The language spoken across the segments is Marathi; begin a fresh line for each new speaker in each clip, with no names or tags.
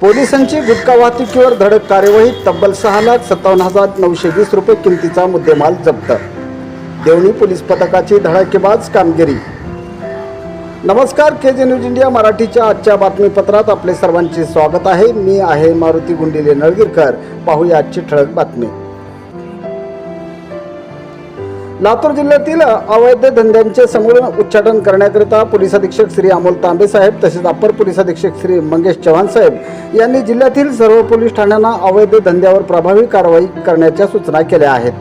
पोलिसांची गुटखा वाहतुकीवर धडक कार्यवाही तब्बल सहा लाख सत्तावन्न हजार नऊशे वीस रुपये किमतीचा मुद्देमाल जप्त. देवणी पोलीस पथकाची धडाकेबाज कामगिरी. नमस्कार के जे न्यूज इंडिया मराठीच्या आजच्या बातमीपत्रात आपले सर्वांचे स्वागत आहे. मी आहे मारुती गुंडिले नळगीरकर. पाहूया आजची ठळक बातमी. लातूर जिल्ह्यातील अवैध धंद्यांचे समूळ उच्चाटन करण्याकरिता पोलीस अधीक्षक श्री अमोल तांबे साहेब तसेच अप्पर पोलीस अधीक्षक श्री मंगेश चव्हाण साहेब यांनी जिल्ह्यातील सर्व पोलीस ठाण्यांना अवैध धंद्यावर प्रभावी कारवाई करण्याच्या सूचना केल्या आहेत.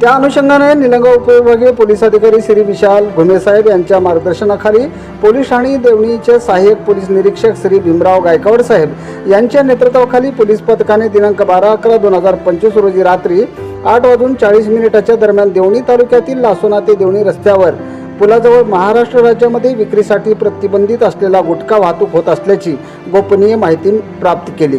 त्या अनुषंगाने निलंगा उपविभागीय पोलीस अधिकारी श्री विशाल भूमेसाहेब यांच्या मार्गदर्शनाखाली पोलीस ठाणे देवणीचे सहाय्यक पोलीस निरीक्षक श्री भीमराव गायकवाड साहेब यांच्या नेतृत्वाखाली पोलीस पथकाने दिनांक बारा अकरा दोन हजार पंचवीस रोजी रात्री आठ वाजून चाळीस मिनिटाच्या दरम्यान देवणी तालुक्यातील लासोना ते देवणी रस्त्यावर पुलाजवळ महाराष्ट्र राज्यामध्ये विक्रीसाठी प्रतिबंधित असलेला गुटखा वाहतूक होत असल्याची गोपनीय माहिती प्राप्त केली.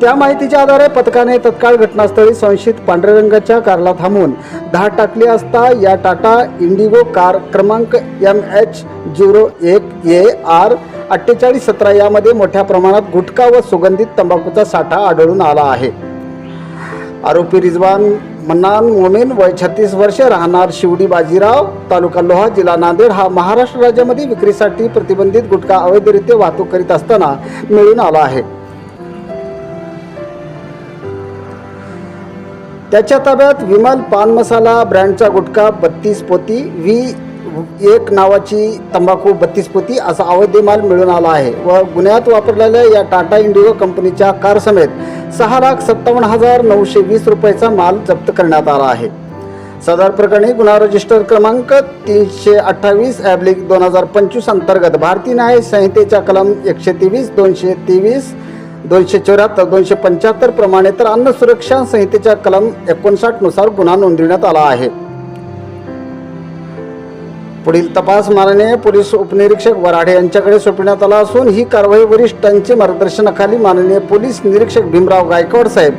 त्या माहितीच्या आधारे पथकाने तत्काळ घटनास्थळी संशयित पांढऱ्या रंगाच्या कारला थांबवून धाड टाकली असता या टाटा इंडिगो कार क्रमांक एम एच झिरो एक ए आर अठ्ठेचाळीस सतरा यामध्ये मोठ्या प्रमाणात गुटखा व सुगंधित तंबाखूचा साठा आढळून आला आहे. आरोपी रिजवान मन्नान मोमेन वय छत्तीस वर्ष राहणार शिवडी बाजीराव तालुका लोहा जिल्हा नांदेड हा महाराष्ट्र राज्यामध्ये विक्रीसाठी प्रतिबंधित गुटखा अवैधरित्या वाहतूक करीत असताना मिळून आला आहे. त्याच्या ताब्यात विमल पान मसाला ब्रँडचा गुटखा बत्तीस पोती व्ही एक नावाची तंबाखू बत्तीस पोती असा अवैध माल मिळून आला आहे. व गुन्ह्यात वापरलेल्या या टाटा इंडिगो कंपनीच्या कार समेत सहा लाख सत्तावन्न हजार नऊशे वीस रुपयाचा माल जप्त करण्यात आला आहे. सदर प्रकरणी गुन्हा रजिस्टर क्रमांक तीनशे अठ्ठावीस ॲब्लिक दोन हजार पंचवीस अंतर्गत भारतीय न्याय संहितेच्या कलम एकशे तेवीस दोनशे तेवीस दोनशे चौऱ्याहत्तर दोनशे पंच्याहत्तर प्रमाणे तर अन्न सुरक्षा संहितेच्या कलम एकोणसाठनुसार गुन्हा नोंदविण्यात आला आहे. पुढील तपास माननीय पोलीस उपनिरीक्षक वराडे यांच्याकडे सोपविण्यात आला असून ही कारवाई वरिष्ठांचे मार्गदर्शनाखाली माननीय पोलीस निरीक्षक भीमराव गायकवाड साहेब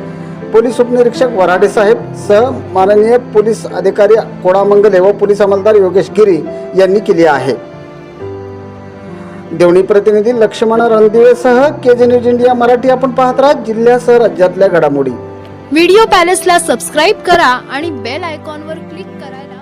पोलीस उपनिरीक्षक वराडे साहेब सह माननीय पोलीस अधिकारी कोडामंगले व पोलीस अंमलदार योगेश गिरी यांनी केली आहे. देवणी प्रतिनिधी लक्ष्मण रणदिवेसह के जे न्यूज इंडिया मराठी आपण पाहत राहा जिल्ह्यासह राज्यातल्या घडामोडी.
व्हिडिओ पॅलेसला सबस्क्राईब करा आणि बेल आयकॉनवर क्लिक करायला